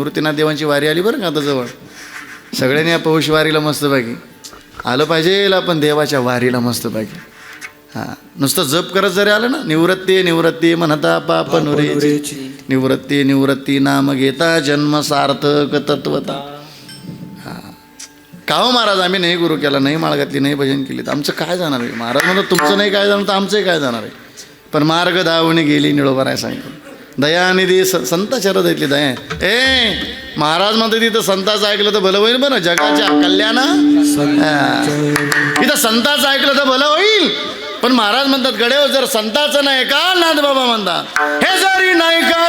निवृत्तीनाथ देवांची वारी आली बरं का आता जवळ? सगळ्यांनी या पौष वारीला मस्तपैकी. आलं पाहिजे आपण देवाच्या वारीला मस्तपैकी. हां नुसतं जप करत जरी आलं ना निवृत्ती निवृत्ती म्हणता पाप नुरेची. निवृत्ती निवृत्ती नाम घेता जन्म सार्थक तत्वता. का हो महाराज आम्ही नाही गुरु केला नाही माळ घातली नाही भजन केली तर आमचं काय जाणार आहे? महाराज म्हणतात तुमचं नाही काय जाणार तर आमचंही काय जाणार आहे? पण मार्ग धावणी गेली निळोबा आहे सांगितलं दयानिधी स संत शरद येतली दया ए महाराज म्हणते तिथं संताचं ऐकलं तर भलं होईल बरं जगाच्या कल्याण इथं संताचं ऐकलं तर भलं होईल पण महाराज म्हणतात गडे जर संताचं नाही का नाथ बाबा म्हणतात हे जरी नाही का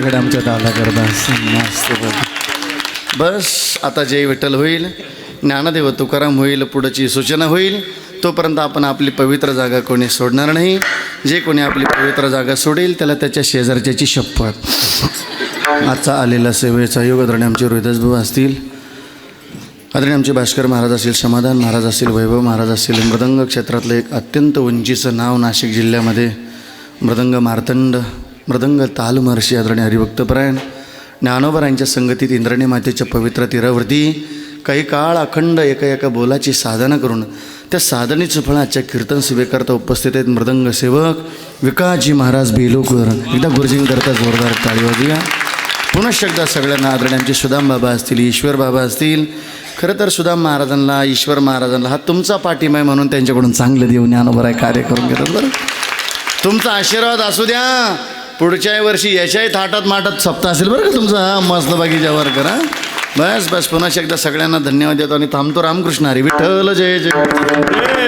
टाळी आमच्या दादा करता मस्त बस आता जय विठ्ठल होईल ज्ञानदेव तुकाराम होईल पुढची सूचना होईल तोपर्यंत आपण आपली पवित्र जागा कोणी सोडणार नाही. जे कोणी आपली पवित्र जागा सोडेल त्याला त्याच्या शेजारच्याची शपथ. आजचा आलेला सेवेचा योग आमचे रोहिदासभाऊ असतील. आदरणी आमचे भास्कर महाराज असतील समाधान महाराज असतील वैभव महाराज असतील मृदंग क्षेत्रातलं एक अत्यंत उंचीचं नाव नाशिक जिल्ह्यामध्ये मृदंग मार्तंड. मृदंग ताल महर्षी आदरणीय हरिभक्तपरायण ज्ञानोबरांच्या संगतीत इंद्रणी मातेच्या पवित्र तीरावरती काही काळ अखंड एका एका बोलाची साधना करून त्या साधनेचं फळ आजच्या कीर्तन सभेकरता उपस्थित आहेत मृदंग सेवक विकासजी महाराज बेलोकर एकदा गुरुजींकरता जोरदार टाळी वाजूया पुनश एकदा सगळ्यांना आदरणीय आमचे सुदाम बाबा असतील ईश्वर बाबा असतील. खरं तर सुदाम महाराजांना ईश्वर महाराजांना हा तुमचा पाठिंबा आहे म्हणून त्यांच्याकडून चांगलं देऊन ज्ञानोबराय कार्य करून घेतात बरं. तुमचा आशीर्वाद असू द्या. पुढच्या वर्षी याच्याही थाटात माटात सप्ताह असेल बरं का तुमचा? हा मस्त बागीच्यावर करा. बस बस पुन्हा एकदा सगळ्यांना धन्यवाद देतो आणि थांबतो रामकृष्ण हरी. विठ्ठल जय जय.